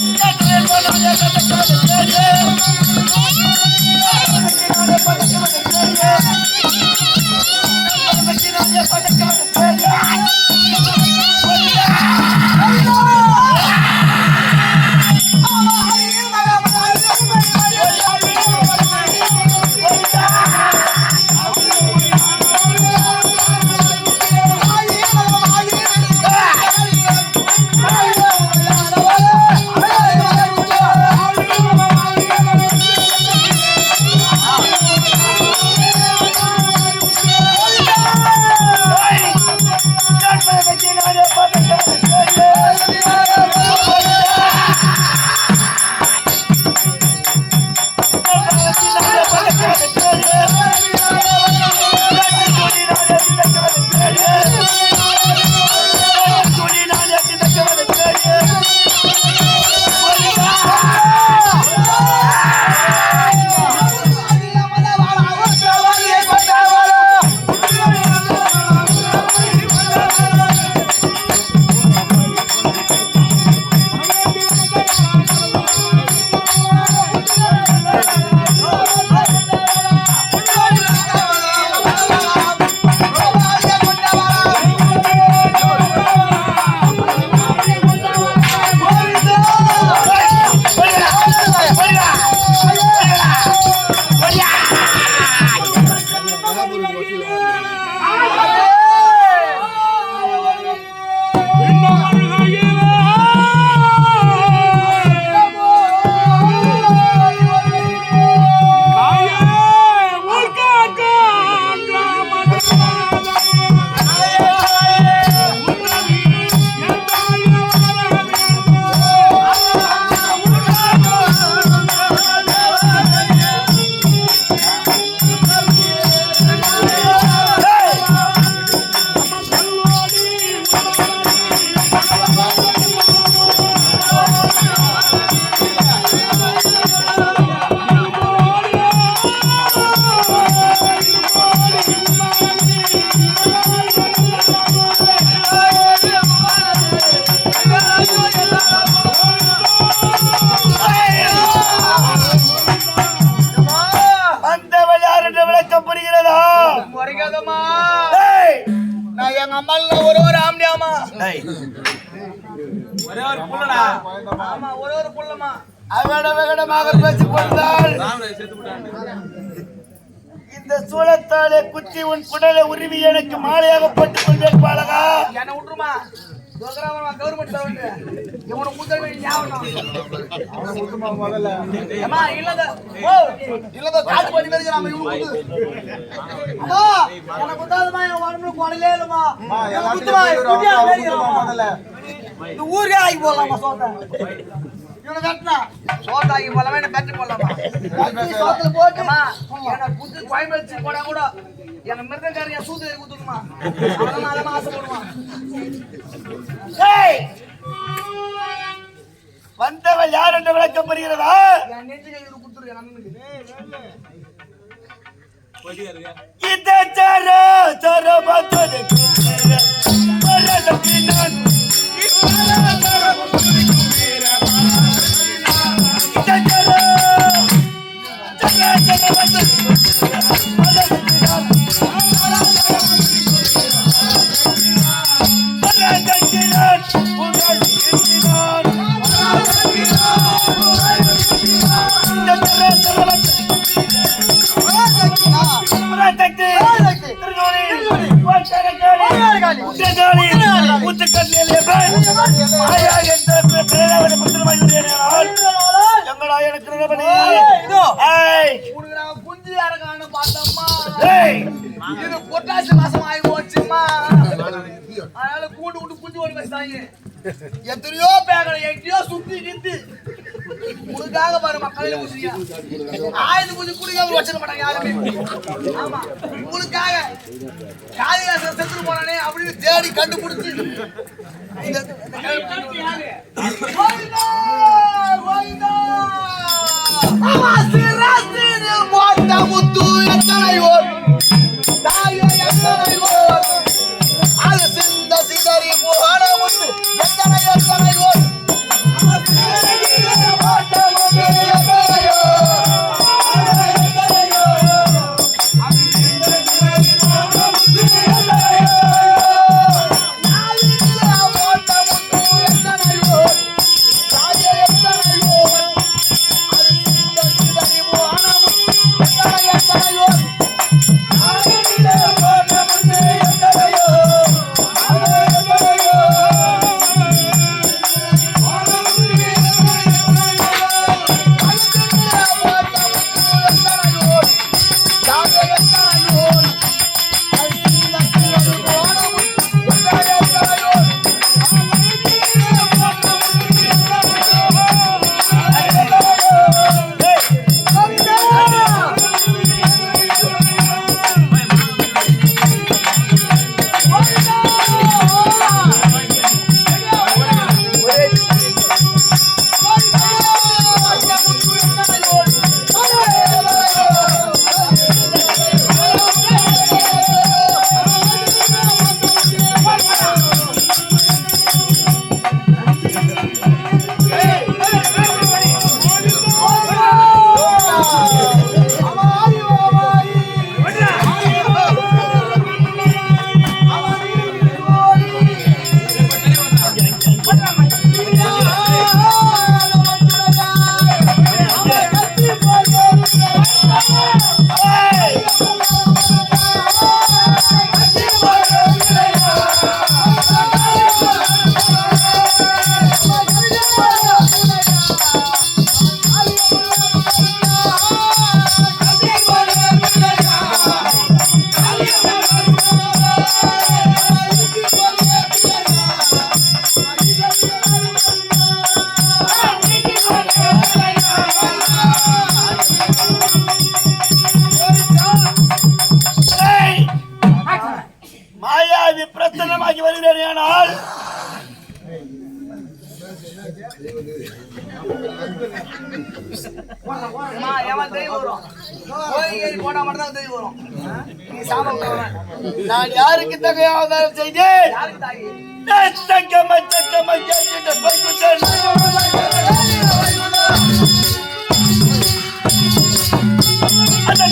வந்தவள் குத்தி உன் குடலை உருவி எனக்கு மாலையாக போட்டுக் கொள்வேன் பாலகா. என்ன விட்டுருமா காட்டு எனக்கு எனக்கு ஊருக்கே ஆகி போடலாமா சோத்த? இவனை கட்டினா? சோத்த ஆகி போடலாமா என்ன பெட்டு போடலாமா? சோத்துல போட்டுமா எனக்கு குத்து கோயம்பு வச்சு போனா கூட எங்க மிருகக்காரன் என் சூத்து குத்துக்குமா அவன் அதெல்லாம் ஆசைப்படுவான் ஏய்! வந்தவள் யார் என்று விளக்கம் புரிகிறதா என் நெஞ்சு கையில் குத்துரு என் அண்ணனுக்கு இந்த சர சர பத்தது இது. பொட்டாசி மாசம் ஆகி போச்சுமா அதனால கூண்டு விட்டு குஞ்சு ஓடி வச்சுட்டாங்க எத்தனையோ பேக்கடை எங்கேயோ சுத்தி கித்து உங்களுக்காக பாரு மக்களில ஆயுத குஞ்சு குடிக்காம வச்சிட மாட்டாங்க யாருமே. ஆமா உங்களுக்காக காளிதாசன் செத்துட்டு போனானே அப்படின்னு தேடி கண்டுபிடிச்சு முத்து எத்தனை நான் யாருக்கு தகை அவதாரம் செய்தேன்? தங்கம தங்கம கேட்டு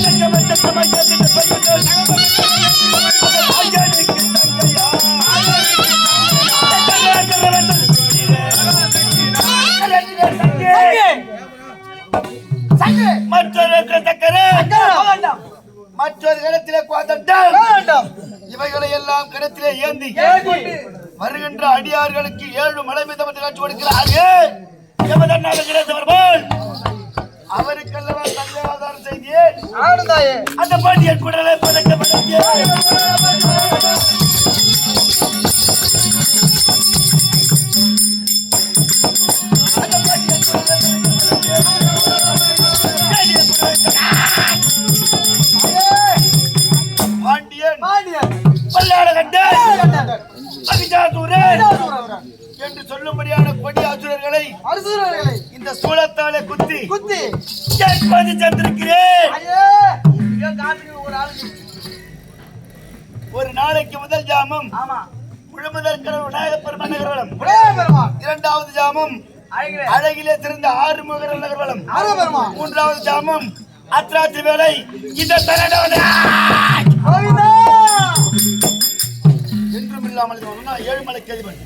தங்கம தங்கம கேட்டு! மற்றொரு. மற்றொரு இடத்திலே குவாதட்டால் வேண்டாம். இவைகளை எல்லாம் கிணத்திலே ஏந்தி. வருகின்ற அடியார்களுக்கு ஏழு மலை மீதம் என்று காட்சி கொடுக்கிறார்கள் தந்தை ஆதாரம் செய்தேன். அந்த பாண்டியன் குடலை அரசர்களை இந்த சூளத்தாலே குத்தி. குத்தி. கேட்பது சென்றிருக்கிறேன் ஒரு நாளைக்கு முதல் ஜாமம். ஆமா. முழுமுதல் கடவுள் விநாயகப் பெருமான் நகர்வலம். உடைய பெருமான் இரண்டாவது ஜாமம். அழகிலே சிறந்த ஆறு முகர் நகர்வலம். மூன்றாவது ஜாமம். அத்ராத்தி வேலை இந்த! என்றும் இல்லாமல் ஏழுமலை கேள்வன்.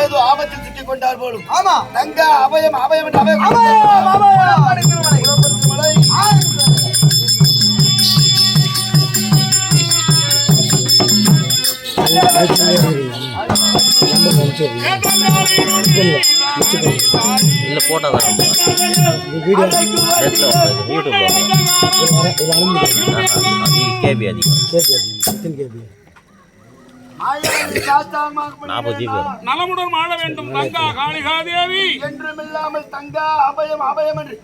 ஏதோ ஆபத்தில் சிக்கிக் கொண்டார் போலும். ஆமா. தங்க அபயம் அபயம் இல்ல போட்டா தான் யூடியூப்ல அது கேபி அதிகம். நாற்பது ஜிபி வரும் நலமுடன் வாழ வேண்டும் தங்கா காளிகாதேவி. என்றுமில்லாமல் தங்கா அபயம் அபயம் என்று.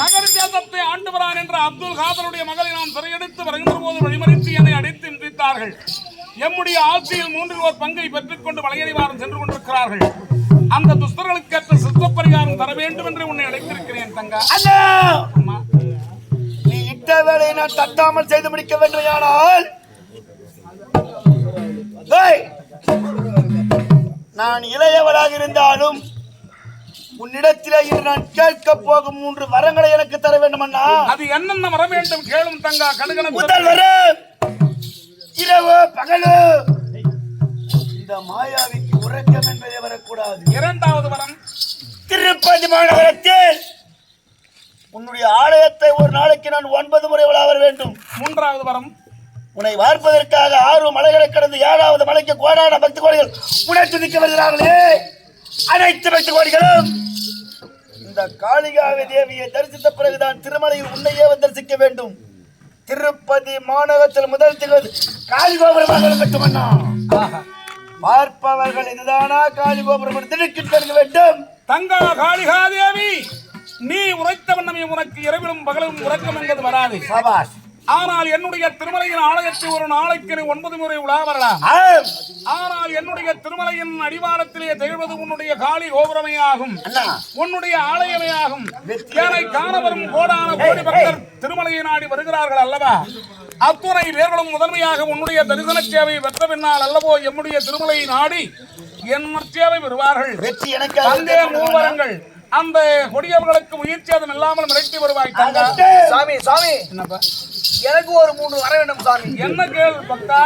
நகர தேசத்தை ஆண்டுவரான் என்ற அப்துல் காதருடைய மகளை நாம் சிறையெடுத்து வருகின்ற போது வழிமறித்து என்னை அடித்து நின்றித்தார்கள் எம்முடைய ஆட்சியில் மூன்றில் ஒரு பங்கை பெற்றுக்கொண்டு வளையறிவாரம் சென்று கொண்டிருக்கிறார்கள். அந்த துஸ்தர்களுக்கேற்ற சித்த பரிகாரம் தர வேண்டும் என்று உன்னை அழைத்திருக்கிறேன் தங்கா. அண்ணா அம்மா. நீ இட்ட வேலையை நான் தட்டாமல் செய்து முடிக்க வேண்டுமையானால் நான் இளையவராக இருந்தாலும் உன்னிடத்திலே இன்று நான் கேட்க போகும் மூன்று வரங்களை எனக்கு தர வேண்டும் அண்ணா அது என்னென்ன வர வேண்டும் கேளும் தங்கா கடுகன முதல் வரம் இரவு பகலு. இந்த மாயாவிக்கு உறக்கம் என்பதே வரக்கூடாது. இரண்டாவது வரம். திருப்பதி மாநகரத்தில் உன்னுடைய ஆலயத்தை ஒரு நாளைக்கு நான் ஒன்பது முறை விழா வர வேண்டும். மூன்றாவது வரம். உன்னை பார்ப்பதற்காக ஆறு மலைகளை கடந்து ஏழாவது மலைக்கு கோடான பக்தி கோடிகள் உடை துதிக்க வருகிறார்களே. அனைத்து பக்தி கோடிகளும் இந்த காளிகாவி தேவியை தரிசித்த பிறகுதான் திருமலையில் உன்னையே வந்து தரிசிக்க வேண்டும். திருப்பதி மாநகரத்தில் முதல் திகழ்ந்து காளி கோபுரமாக கட்டுமண்ணா பார்ப்பவர்கள் இதுதானா காளி கோபுரம் திடுக்கிட்டு வேண்டும். தங்கா காளிகாதேவி நீ உரைத்த வண்ணமே உனக்கு இரவிலும் பகலும் உறக்கம் என்பது வராது. சபாஷ். ஆனால் என்னுடைய திருமலையின் ஆலயத்தை ஒரு நாளைக்கு ஒன்பது முறை உலா வரலாம். ஆனால் என்னுடைய திருமலையின் அடிவாரத்திலே திகழ்வது உன்னுடைய காளி கோபுரமே ஆகும் உன்னுடைய ஆலயமே ஆகும் ஏனை காண வரும் கோடான கோடி பக்தர் திருமலையை நாடி வருகிறார்கள் அல்லவா? அத்துணை பேர்களும் முதன்மையாக உன்னுடைய தரிசன சேவை பெற்ற பின்னால் அல்லவோ எம்முடைய திருமலையை நாடி என் சேவை பெறுவார்கள். வெற்றி மூவரங்கள். அந்த கொடியவர்களுக்கு உயிர் சேதம் இல்லாமல் மிரட்டி வருவாய் தங்கா. சாமி சாமி! என்னப்பா? எனக்கு ஒரு மூணு வர வேண்டும் சாமி. என்ன கேள் பக்தா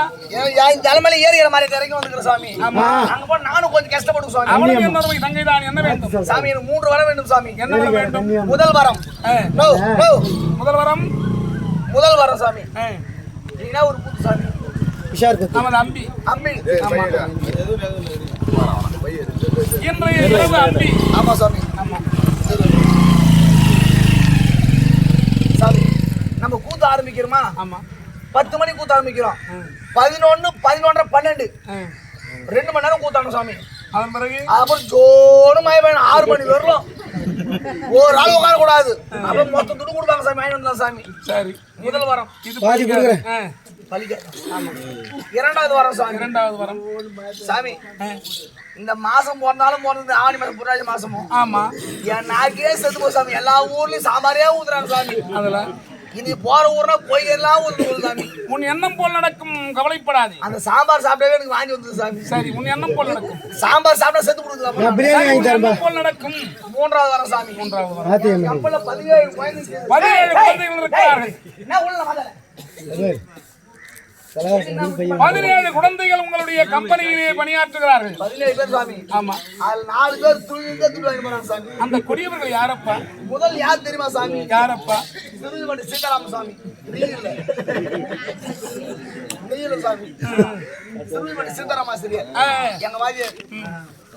என் தலைமையில ஏறிற மாதிரி இறங்கி வந்துக்கிற சாமி. அங்க போய் நானும் கொஞ்சம் கஷ்டப்படும் சாமி. அவனுக்கு என்ன தங்கை தான் என்ன வேண்டும்? சாமி எனக்கு மூன்று வர வேண்டும் சாமி. என்ன வேண்டும்? முதல் வரம். முதல் வரம்? முதல் வரம் சாமி. நீனா ஒரு புது சாமி. நமது அம்பி. அம்பி. இன்றைய இரவு அம்பி ஆமா சாமி ஆமா. சாமி நம்ம கூத்து ஆரம்பிக்கிறோமா? ஆமா. பத்து மணிக்கு கூத்து ஆரம்பிக்கிறோம். பதினொன்னு பதினொன்றரை பன்னெண்டு. ரெண்டு மணி நேரம் கூத்தாடணும் சாமி. அதன் பிறகு? அப்புறம் ஜோடு மய பையன் ஆறு மணி வரலாம். ஒரு ஆள் உட்கார கூடாது அப்புறம் மொத்த துட்டு கொடுப்பாங்க சாமி வாங்கி வந்தலாம் சாமி. சரி. முதல் வாரம். இது இரண்டாவது வாரம் சாமி இரண்டாவது வரம். சாமி இந்த மாசம் பிறந்தாலும் பிறந்தது ஆணி மாசம் புராஜ மாசமும் ஆமா. என் நாக்கே செத்து போ சாமி எல்லா ஊர்லயும் சாம்பாரே ஊத்துறாங்க சாமி அதுல? இனி போற ஊர்னா கோயில் எல்லாம் ஊத்துது சாமி உன் எண்ணம் போல் நடக்கும் கவலைப்படாதே. அந்த சாம்பார் சாப்பிடவே எனக்கு வாங்கி வந்தது சாமி சரி உன் எண்ணம் போல் நடக்கும். சாம்பார் சாப்பிட்டா செத்து எண்ணம் போல் நடக்கும். மூன்றாவது வாரம் சாமி மூன்றாவது வரம். பதினேழு குழந்தைகள் இருக்கிறார்கள். என்ன உள்ள பதினேழு குழந்தைகள் உங்களுடைய கம்பெனியிலே பணியாற்றுகிறார்கள். பதினேழு பேர் சாமி ஆமா. அதுல நாலு பேர் துணிந்து துணி போறாங்க சாமி அந்த கொடியவர்கள் யாரப்பா? முதல் யார் தெரியுமா சாமி யாரப்பா? திருவடி சீதாராம சாமி சாமி திருவடி சீதாராமாசிரியர் எங்க வாத்தியார்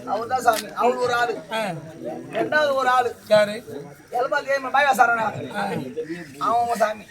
அவர் தான் சாமி அவர் ஒரு ஆளு ரெண்டாவது ஒரு ஆளு யாரு? எல்பா கேம் பாயா சாரணா அவன் சாமி.